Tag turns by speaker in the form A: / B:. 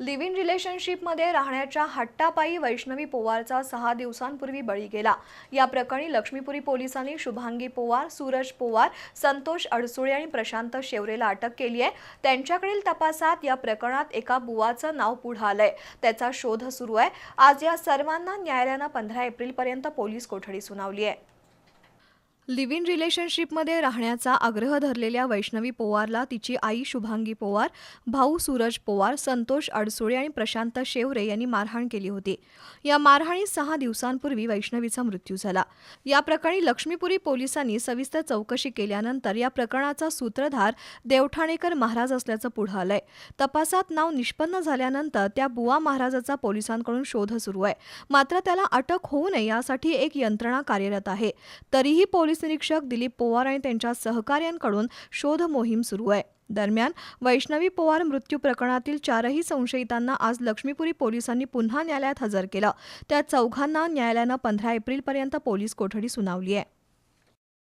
A: Live in रिलेशनशिपमध्ये राहण्याच्या हट्टापायी वैष्णवी पोवारचा सहा दिवसांपूर्वी बळी गेला. या प्रकरणी लक्ष्मीपुरी पोलिसांनी शुभांगी पोवार सूरज पोवार संतोष अडसुळे आणि प्रशांत शेवरेला अटक केली आहे. त्यांच्याकडील तपासात या प्रकरणात एका बुवाचं नाव पुढं आलंय. त्याचा शोध सुरू आहे. आज या सर्वांना न्यायालयानं पंधरा एप्रिलपर्यंत पोलीस कोठडी सुनावली आहे. लिव्ह इन रिलेशनशिपमध्ये राहण्याचा आग्रह धरलेल्या वैष्णवी पोवारला तिची आई शुभांगी पोवार भाऊ सूरज पोवार संतोष अडसुळे आणि प्रशांत शेवरे यांनी मारहाण केली होती. या मारहाणीत सहा दिवसांपूर्वी वैष्णवीचा मृत्यू झाला. या प्रकरणी लक्ष्मीपुरी पोलिसांनी सविस्तर चौकशी केल्यानंतर या प्रकरणाचा सूत्रधार देवठाणेकर महाराज असल्याचं पुढं आलंय. तपासात नाव निष्पन्न झाल्यानंतर त्या बुवा महाराजाचा पोलिसांकडून शोध सुरू आहे. मात्र त्याला अटक होऊ नये यासाठी एक यंत्रणा कार्यरत आहे. तरीही पोलीस निरीक्षक दिलीप पोवार आणि त्यांच्या सहकाऱ्यांकडून शोध मोहीम सुरू आहे. दरम्यान वैष्णवी पोवार मृत्यू प्रकरणातील चारही संशयितांना आज लक्ष्मीपुरी पोलिसांनी पुन्हा न्यायालयात हजर केलं. त्या चौघांना न्यायालयानं पंधरा एप्रिलपर्यंत पोलीस कोठडी सुनावली आहे.